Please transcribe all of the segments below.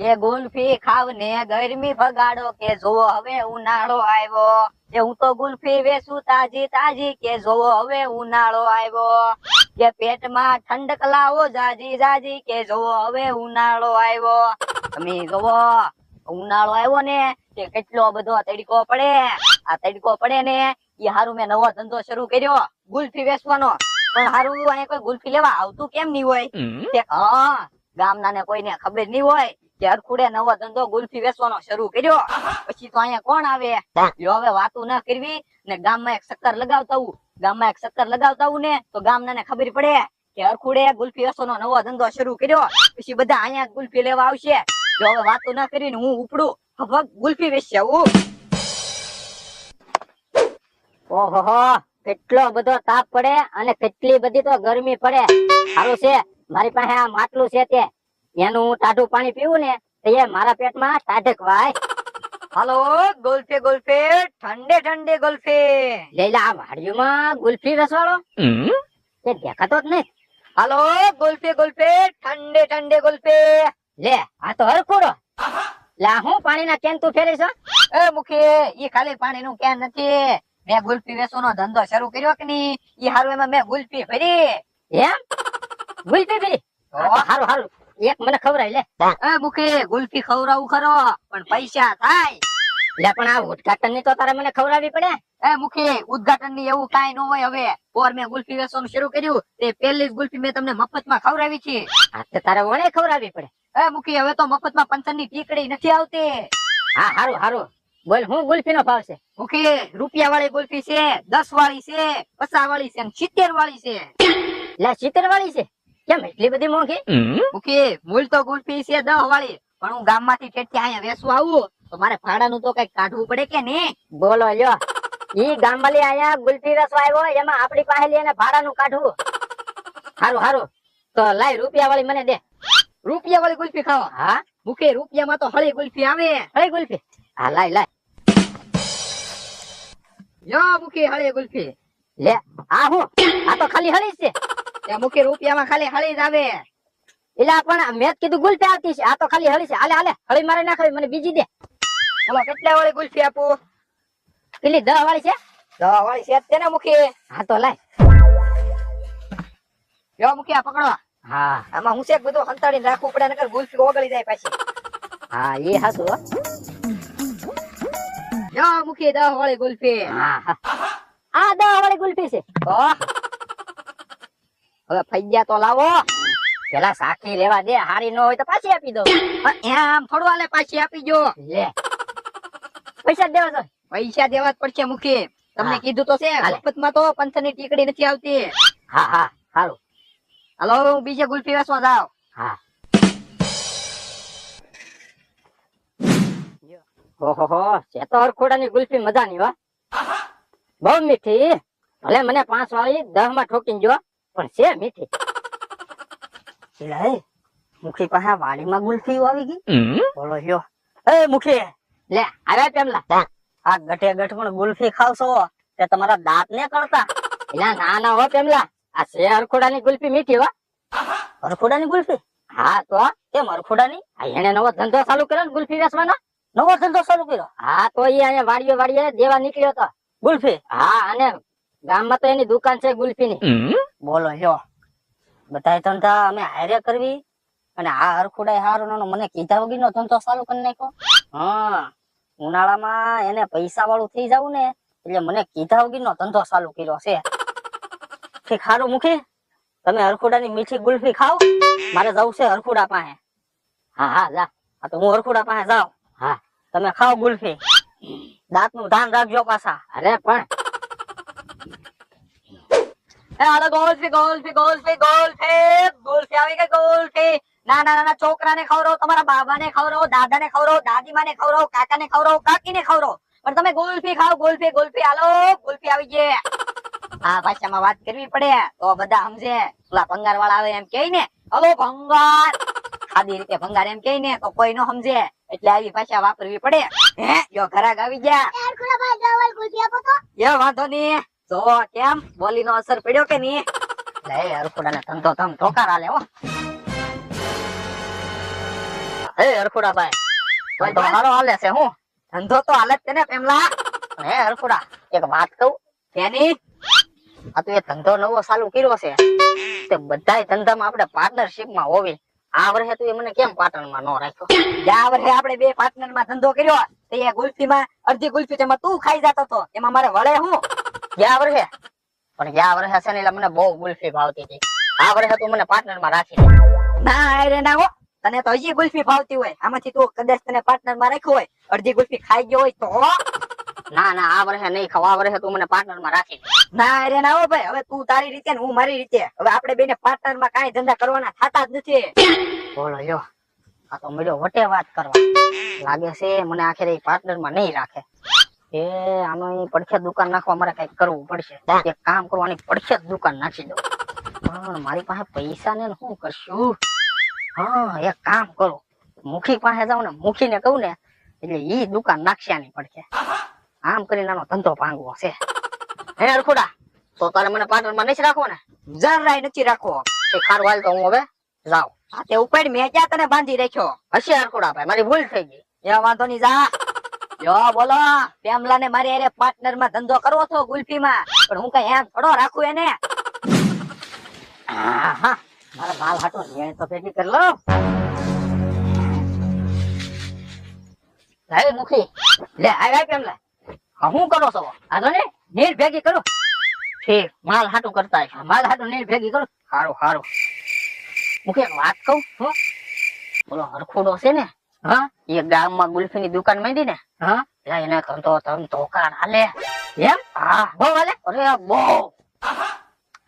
કે ગુલ્ફી ખાવ ને ગરમી ભગાડો કે જોવો હવે ઉનાળો આવ્યો. કે હું તો ગુલ્ફી વેસું તાજી તાજી કે જોવો હવે ઉનાળો આવ્યો. કે પેટમાં ઠંડક લાવો જાજી જાજી કે જોવો હવે ઉનાળો આવ્યો. તમે જોવો ઉનાળો આવ્યો ને કે કેટલો બધો તડકો પડે. આ તડકો પડે ને એ હારું મેં નવો ધંધો શરૂ કર્યો ગુલ્ફી વેચવાનો. પણ હારું અહીંયા કોઈ ગુલ્ફી લેવા આવતું કેમ નહીં હોય? કે હા ગામના ને કોઈને ખબર નહીં હોય. કે હરખુડે નવો ધંધો ગુલ્ફી વેચવાનો શરૂ કર્યો. પછી તો અહીંયા કોણ આવે? હવે વાતું ના કરવી ને ગામમાં એક ચક્કર લગાવતા ગામમાં એક ચક્કર લગાવતા ને તો ગામના ખબર પડે કે હરખુડે ગુલ્ફી વેચવાનો નવો ધંધો શરૂ કર્યો. પછી બધા અહીંયા ગુલ્ફી લેવા આવશે. જો હવે વાતું ના કરીને હું ઉપડું. હવે ગુલ્ફી વેચશે આવું. ઓહો કેટલો બધો તાપ પડે અને કેટલી બધી તો ગરમી પડે. સારું છે. મારી પાસે આ માટલું છે તે. એનું હું ટાઢું પાણી પીવું ને તો એ મારા પેટમાં ટાઢક વાય. હાલો ગુલ્ફી ગુલ્ફી ઠંડે ઠંડે ગુલ્ફી. લેલા આ વાડીમાં ગુલ્ફી રસવાળો? એ દેખાતો જ નહીં. હાલો ગુલ્ફી ગુલ્ફી ઠંડે ઠંડે ગુલ્ફી. લે આ તો હરખુડો લા હું પાણીના કેન તું ફેરે છો એ મુખી ઈ ખાલી પાણીનું કેન નથી. મેં ગુલ્ફી વેચવાનો ધંધો શરૂ કર્યો કે નહીં? ઈ હારું એમાં મેં ગુલ્ફી ભરી. એમ? ગુલ્ફી ભરી? હારું હારું. એક મને ખવરાય લે. એ બુકે ગુલ્ફી ખવરાવું ખરો પણ પૈસા થાય. લે પણ આ ઉદઘાટનની તો તારે મને ખવરાવી પડે. એ મુખે ઉદઘાટનની એવું કાંઈ ન હોય હવે. ઓર મેં ગુલ્ફી વેચવાનું શરૂ કર્યું. તે પહેલી જ ગુલ્ફી મેં તમને મફતમાં ખવડાવી છે. આજે તારે વણે ખવરાવી પડે. એ મુખી હવે તો મફતમાં પંચરની ટીકડી નથી આવતી. હા હારું હારું. બોલ હું ગુલ્ફી નો ભાવ છે? મુખી રૂપિયા વાળી ગુલ્ફી છે દસ વાળી છે પચાસ વાળી છે સિત્તેર વાળી છે. લે સિત્તેર વાળી છે? કેમ એટલી બધી મોંઘી? મુખી મૂળ તો ગુલ્ફી છે દહ વાળી. પણ હું ગામમાંથી ઠેઠથી અહીંયા વેસવા આવું તો મારે ભાડાનું તો કઈ કાઢવું પડે કે ને બોલો લ્યો. ઈ ગામવાલી અહીંયા ગુલ્ફી વેસવા આવ્યો એમાં આપડી પાસે લઈને ભાડાનું કાઢવું. હારું હારું. તો લાય રૂપિયા વાળી મને દે. રૂપિયા વાળી ગુલ્ફી ખાવો હા? મુખી રૂપિયામાં તો હળી ગુલ્ફી આવે. હળી ગુલ્ફી. હા લાય લાય. યો મૂકી હળી ગુલ્ફી. લે આ હું? આ તો ખાલી હળી છે. મુખી રૂપિયામાં ખાલી હળી જ આવે. એટલે પણ મેં કીધું ગુલફી આવતી છે. આ તો ખાલી હળી છે. હાલે હાલે. હળી મારે નાખાવી મને બીજી દે. બોલો કેટલા વાળી ગુલફી આપું? પેલી દહ વાળી છે? દહ વાળી છે. તેને મુખી હા તો લાય. યો મુખી આ પકડો હા. આમાં હું છે બધું હંતાડીને રાખવું પડે નકર ગુલ્ફી ઓગળી જાય પાછી. હા એ હાસુ જો યો મુખી દહ વાળી ગુલ્ફી. હા. આ દહ વાળી ગુલ્ફી છે. તો હવે ફૈયા તો લાવો. પેલા સાખી લેવા દે હારી નો હોય તો પાછી આપી દો એમ ફળવા લે પાછી આપી જો. લે. પૈસા દેવા તો પૈસા દેવા જ પડશે મુખી. તમને કીધું તો છે મફતમાં તો પંચરની ટીકડી નથી આવતી. હા હા હાલો. હાલો હું બીજે ગુલ્ફી વેસવા જાવ હા. ઓહો છે તો હરખોડાની ગુલ્ફી મજાની વા બહુ મીઠી. ભલે મને પાંચ વાળી દહમાં ઠોકીને જો. પણ છે મીઠી. લે મુખી પાસે વાડીમાં ગુલ્ફી આવી ગઈ. બોલો લ્યો એ મુખી લે આવ્યા પેમલા. આ ગઠે ગઠ પણ ગુલ્ફી ખાવશો તે તમારા દાંત ને કરતા. એલા ના ના હો પેમલા. આ છે હરખોડાની ગુલ્ફી મીઠી હો. હરખોડાની ગુલ્ફી? હા તો કેમ હરખોડા ની એને નવો ધંધો ચાલુ કર્યો ને ગુલ્ફી વેચવાનો? નવો ધંધો ચાલુ કર્યો? હા તો એ અહીંયા વાડીએ વાડીએ દેવા નીકળ્યો તો. ગુલ્ફી? હા અને ગામમાં તો એની દુકાન છે ગુલ્ફીની. બોલો લ્યો. બધાય ધંધા અમે હારે કરવી. અને આ હરખોડાય હારું નાનો મને કીધા વગર નો ધંધો ચાલુ કરી નાખ્યો. હા ઉનાળામાં એને પૈસા વાળું થઈ જવું ને એટલે મને કીધા વગર નો ધંધો ચાલુ કર્યો છે. ઠીક હારું મુખી તમે હરખોડાની મીઠી ગુલ્ફી ખાઓ. મારે જવું છે હરખુડા પાસે. હા હા જા. હા તો હું હરખુડા પાસે જાઉં. હા તમે ખાઓ ગુલ્ફી. દાંતનું ધ્યાન રાખજો પાછા. અરે પણ એ હાલો ગોલ્ફી ગોલ્ફી ગોલ્ફી ગોલ્ફી ગોલ્ફી આવી ગઈ ગોલ્ફી નાના નાના છોકરાને ખવડાવો તમારા બાબાને ખવડાવો દાદાને ખવડાવો દાદીમાને ખવડાવો કાકાને ખવડાવો કાકીને ખવડાવો. પણ તમે ગોલ્ફી ખાઓ ગોલ્ફી ગોલ્ફી હાલો ગોલ્ફી આવી ગઈ. આ ભાષામાં વાત કરવી પડે તો બધા સમજે. પેલા ભંગાર વાળા આવે એમ કે ને હલો ભંગાર. સાદી રીતે ભંગાર એમ કે ને તો કોઈ નો સમજે. એટલે આવી ભાષા વાપરવી પડે. હે જો ઘરાક આવી ગયા. એ વાંધો નહીં. જો કેમ? બોલી નો અસર પડ્યો કે નહીં? લે હરખુડા ને ધંધો ધમ ઠોકાર આલે હો હરખુડાભાઈ ભાઈ, ધંધો સારો હાલે છે હું. ધંધો તો હાલત છે ને પેમલા. હે હરખુડા એક વાત કહું. કેની? આ તો એ ધંધો નવો ચાલુ કર્યો છે. તે બધાય ધંધામાં આપણે પાર્ટનરશિપમાં હોવી. આ વર્ષે તું મને કેમ પાટણમાં નો રાખ્યો? આ વર્ષે આપણે બે પાર્ટનરમાં ધંધો કર્યો તે એ ગુલ્ફી માં અડધી ગુલ્ફી તેમાં તું ખાઈ જતો તો એમાં મારે વળે હું? ગયા વર્ષે? પણ ગયા વર્ષે છે ને એટલે મને બહુ ગુલ્ફી ભાવતી હતી. આ વર્ષે તું મને પાર્ટનરમાં રાખી દે. ના અરે ના હો. તને તો હજી ગુલ્ફી ભાવતી હોય. આમાંથી તું કદાચ તને પાર્ટનરમાં રાખ્યો હોય. અડધી ગુલ્ફી ખાઈ ગયો હોય તો. ના ના આ વર્ષે નહીં ખાવ. આ વર્ષે તું મને પાર્ટનરમાં રાખી ના અરે ના હો ભાઈ. હવે તું તારી રીતે ને હું મારી રીતે. હવે આપણે બેને પાર્ટનરમાં કાઈ ધંધા કરવાના થતા જ નથી. બોલો લ્યો. આ તો મળ્યો વટે વાત કરવા. લાગે છે મને આખરે પાર્ટનરમાં નહીં રાખે. એ ઈ પડખે દુકાન નાખવા મારે કંઈક કરવું પડશે. એક કામ કરવાની પડખે દુકાન નાખી દો. પણ મારી પાસે પૈસા ને શું કરશું? હા એક કામ કરો. મુખી પાસે જાઉં ને મુખી ને કહું ને એટલે ઈ દુકાન નાખશે આની પડખે. આમ કરીને આનો ધંધો ભાંગવો છે. હે અરખુડા તો તારે મને પાટણમાં નથી રાખવો ને જરાય નથી રાખવો. ખાર વાલ તો હું હવે જાઉં. હા તે ઉપાડ મેં ક્યાં તને બાંધી રાખ્યો? હશે અરખુડા ભાઈ મારી ભૂલ થઈ ગઈ. એ વાંધો નહીં જા. જો બોલો પેમલા ને મારી અરે પાર્ટનરમાં ધંધો કરવો છો ગુલ્ફી માં પણ હું કઈ એમ થોડો રાખું એને? મારા બાલ હાટો એને તો ભેગી કરી લો લાવી મુખી. લે આવ્યા પેમલા હા, કરો છો? આ ને નીર ભેગી કરો. ઠીક માલ હાટું કરતા. માલ હાટું નીર ભેગી કરો. સારું સારું મુખી એક વાત કહું? બોલો હરખુડો છે ને? હા? એ ગામમાં ગુલ્ફી ની દુકાન માંડી ને હા? એટલે એને ધંધો ધંધો કાર હાલે. એમ? હા. બહુ હાલે? અરે બહુ.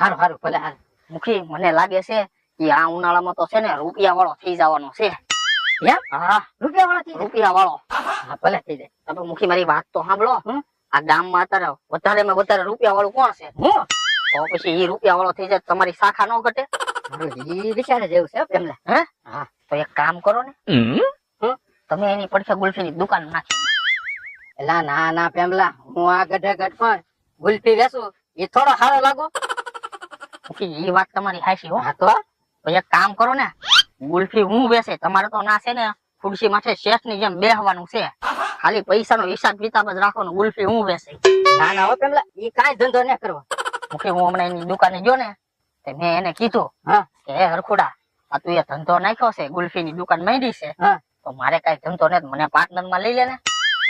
હારું હારું ભલે હાલ મુખી મને લાગે છે કે આ ઉનાળામાં તો છે ને રૂપિયા વાળો થઈ જવાનો છે. એમ? હા. રૂપિયા વાળા થઈ રૂપિયા વાળો હા ભલે થઈ જાય. તમે મુખી મારી વાત તો સાંભળો. હમ? આ ગામમાં અત્યારે વધારે માં વધારે રૂપિયા વાળું કોણ છે? હું? તો પછી એ રૂપિયા વાળો થઈ જાય તો તમારી શાખા ન ઘટે. ઈ વિચારે જેવું છે એમને હે? હા. તો એક કામ કરો ને? તમે એની પડશે ગુલ્ફી ની દુકાન નાખી. એલા ના ના પેમલા હું આ ગઢે ગઢ પણ ગુલ્ફી વેસું એ થોડો સારો લાગુ. એ વાત તમારી હાચી હો. તો? એક કામ કરો ને ગુલ્ફી હું બેસે તમારે તો ના છે ને ખુરશી માથે શેઠની જેમ બેહવાનું છે. ખાલી પૈસા નો હિસાબ કિતાબ જ રાખવાનો ગુલ્ફી હું બેસે ના ના હો પેમલા એ કાંઈ ધંધો ન કરવો. હું હમણાં એની દુકાને ગયો ને તે મેં એને કીધું હા. કે હે હરખુડા આ તું એ ધંધો નાખ્યો છે ગુલ્ફી ની દુકાન માંડી છે. તો મારે કઈ ધંધો ને મને પાર્ટનરમાં લઈ લે ને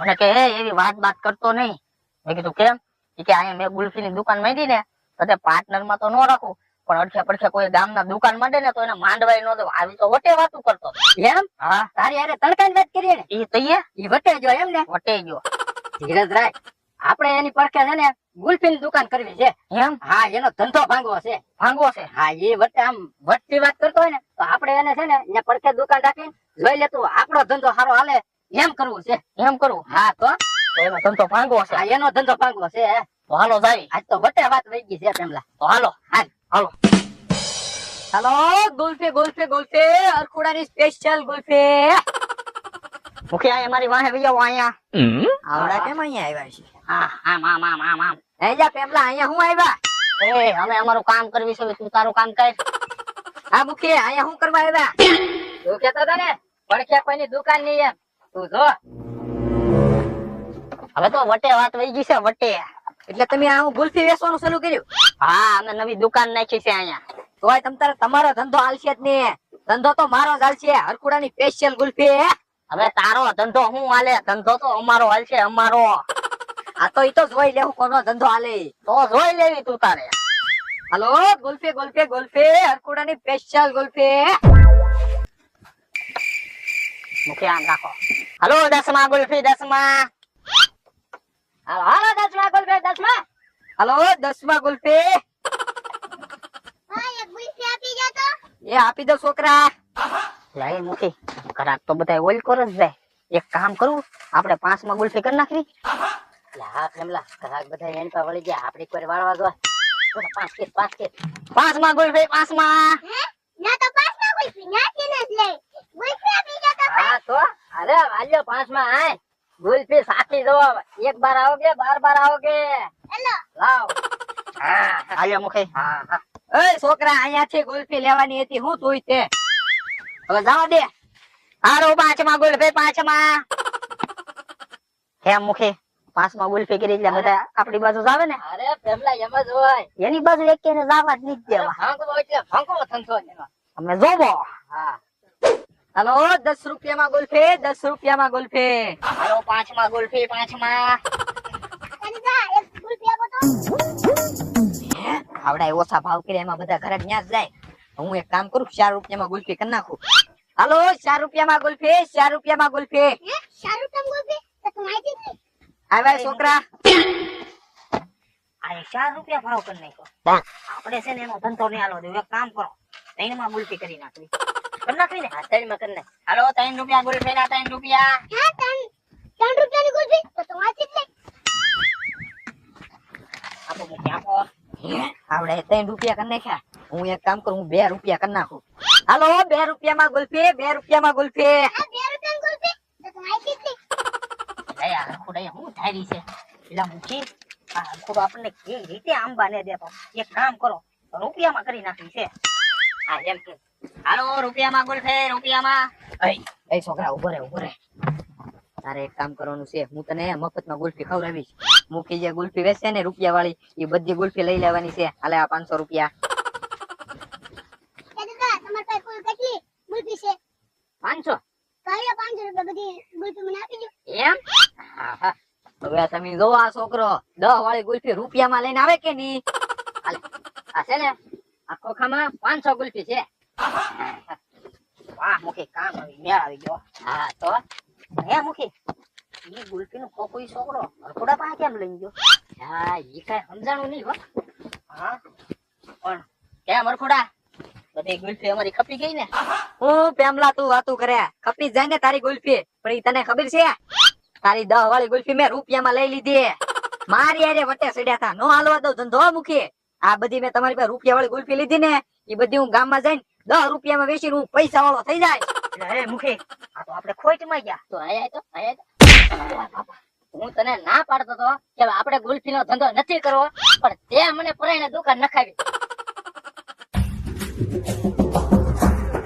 મને કે હે એવી વાત બાત કરતો નહીં. મેં કીધું કેમ? કે અહીંયા મેં ગુલ્ફી ની દુકાન માંડી ને તો તે પાર્ટનરમાં તો ન રાખું. પણ અડખે પડખે કોઈ ગામના દુકાન માંડે ને તો એને માંડવાય નો દો આવી તો વટે વાતું કરતો. એમ? હા. તારી હારે તડકાની વાત કરીએ ને? ઈ તૈયાર એ વટે જો એમ ને? વટે ગયો. ધીરજ રાખ. આપણે એની પડખે છે ને ગુલ્ફી ની દુકાન કરવી છે. એમ? હા એનો ધંધો ભાંગવો છે. ભાંગવો છે? હા એ વચ્ચે આમ વટતી વાત કરતો હોય ને તો આપણે એને છે ને અહીંયા પડખે દુકાન રાખી જોઈ લેતું આપણો ધંધો સારો હાલે એમ કરવું છે. એમ કરવું? હા તો? એનો ધંધો ભાંગવો છે. હા એનો ધંધો ભાંગવો છે. તો હાલો જાય. આજ તો વટે વાત વહી ગઈ છે પેમલા તો હાલો. હાલ. હાલો. હાલો ગુલ્ફી ગુલ્ફી ગુલ્ફી અરખુડાની સ્પેશિયલ ગુલ્ફી. મુખી અહીંયા મારી વાહે વહી આવો અહીંયા આવડા કેમ અહીંયા આવ્યા છે? હા આમ આમ આમ આમ આમ. એ જા પેમલા અહીંયા હું આવ્યા? એ અમે અમારું કામ કરવી છે હવે તું તારું કામ કર. હા મુખી અહીંયા હું કરવા આવ્યા? તું કેતો હતો ને પડખે કોઈની દુકાન નહીં એમ. તું જો. હવે તો વટે વાત વહી ગઈ છે વટે. એટલે તમે આ હું ગુલ્ફી વેચવાનું શરૂ કર્યું? હા અમે નવી દુકાન નાખી છે અહીંયા. તોય તમ તારે તમારો ધંધો હાલશે જ નહીં. ધંધો તો મારો જ હાલશે. હરકુડાની સ્પેશિયલ ગુલ્ફી હવે તારો ધંધો હું હાલે? ધંધો તો અમારો હાલ છે અમારો. આ તો ઈ તો જોઈ લેવું કોનો ધંધો હાલે. તો જોઈ લેવી તું તારે. હલો ગુલ્ફી ગુલ્ફી ગુલ્ફી હરકુડાની સ્પેશિયલ ગુલ્ફી. મુખી આમ રાખો. હલો દસમા ગુલ્ફી દસમા. હલો દસમા ગુલ્ફી દસમા. હાલો દસમા ગુલ્ફી. એ આપી દો છોકરા. લઈ મુખી ઘરાક તો બધા ઓઇલ કોર જ જાય. એક કામ કરું આપણે પાંચમાં ગુલ્ફી કરી નાખવી. હા ફેમલા ઘરાક બધા એન પર વળી જાય આપણે કોઈ વાળવા દો પાંચ કે પાંચ કે પાંચમાં ગુલ્ફી પાંચમાં ના તો પાંચમાં ગુલ્ફી ના કે ન લે. ગુલ્ફી આપી જા તો હા તો? અરે વાલ્યો પાંચમાં આય ગુલ્ફી સાચી જો એક બાર આવો આવોગે બાર બાર આવોગે. હેલો. લાવ. હા. આયા મુખે. હા હા. એ છોકરા અહીંયા થી ગુલ્ફી લેવાની હતી. હું તું તે. હવે જવા દે. હારો પાંચમાં ગુલફે પાંચમાં. હે મુખે પાંચમાં ગુલફે કરી એટલે બધા આપડી બાજુ આવે ને? અરે પેમલા એમ જ હોય. એની બાજુ એક કે જવા જ નહીં દેવા. એટલે ભાંગવો ધંધો અમે જોવો. હા. હલો દસ રૂપિયામાં ગુલફે દસ રૂપિયામાં ગુલફે. હાલો પાંચમાં ગુલફે પાંચમાં. આવડા ઓછા ભાવ કર્યા એમાં બધા ઘરે ન્યાસ જ જાય. હું એક કામ કરું ચાર રૂપિયામાં ગુલફી કરી નાખું. હાલો ચાર રૂપિયામાં ગુલ્ફી ચાર રૂપિયામાં ગુલ્ફી. આવ્યા છોકરા? આ ચાર રૂપિયા ભાવ કરી નાખ્યો. આપણે છે ને એનો ધંધો નહીં હાલો. એક કામ કરો ત્રણમાં ગુલ્ફી કરી નાખવી. કરી નાખવી ને? આ ત્રણમાં કરી નાખ. હાલો ત્રણ રૂપિયા ગુલ્ફી ના ત્રણ રૂપિયા. આપો મૂકી આપો. આવડે ત્રણ રૂપિયા કરી નાખ્યા. હું એક કામ કરું હું બે રૂપિયા કરી નાખું. હાલો બે રૂપિયામાં ગુલ્ફી બે રૂપિયામાં ગુલ્ફી. હું ધારી છે? પેલા મૂકી. આ આપણને કેવી રીતે આમ એક કામ કરો રૂપિયામાં કરી નાખી છે. હા એમ કે. હાલો રૂપિયામાં ગુલ્ફી રૂપિયામાં. એ છોકરા ઊભો રે ઊભો રે. તારે એક કામ કરવાનું છે. હું તને મફતમાં ગુલ્ફી ખવડાવીશ. મૂકી જે ગુલ્ફી વેચશે ને રૂપિયા વાળી એ બધી ગુલ્ફી લઈ લેવાની છે. હાલે આ પાંચસો રૂપિયા પાંચસો એમ હા, હા. હવે તમે જો આ છોકરો દહ વાળી ગુલ્ફી રૂપિયામાં લઈને આવે કે નહીં? આ છે ને આ ખોખામાં પાંચસો ગુલ્ફી છે. વાહ મુખી કામ આવી મેળ આવી ગયો. હા તો? હે મુખી ઈ ગુલ્ફી નો ખોખો ઈ છોકરો હરખોડા પાસે કેમ લઈ ગયો? હા ઈ કઈ સમજાણું નહીં હો. હા. પણ કેમ હરખોડા? બધી ગુલ્ફી અમારી ખપી ગઈ ને. હું પેમલા તું વાતું કરે. ખપી જાય ને તારી ગુલ્ફી. પણ ઈ તને ખબર છે? તારી દહ વાળી ગુલ્ફી મેં રૂપિયામાં લઈ લીધી. મારી હારે વટે સડ્યા હતા નો હાલવા દઉં, ધંધો મૂકી. આ બધી મેં તમારી પાસે રૂપિયા વાળી ગુલ્ફી લીધી ને, એ બધી હું ગામમાં જઈને દસ રૂપિયામાં વેચીને હું પૈસા વાળો થઈ જાય. અરે મુખી, આ તો આપણે ખોટમાં ગયા. તો આયા તો આયા હું તને ના પાડતો તો કે આપણે ગુલ્ફી નો ધંધો નથી કરવો, પણ તે મને પરાઈને દુકાન નખાવી.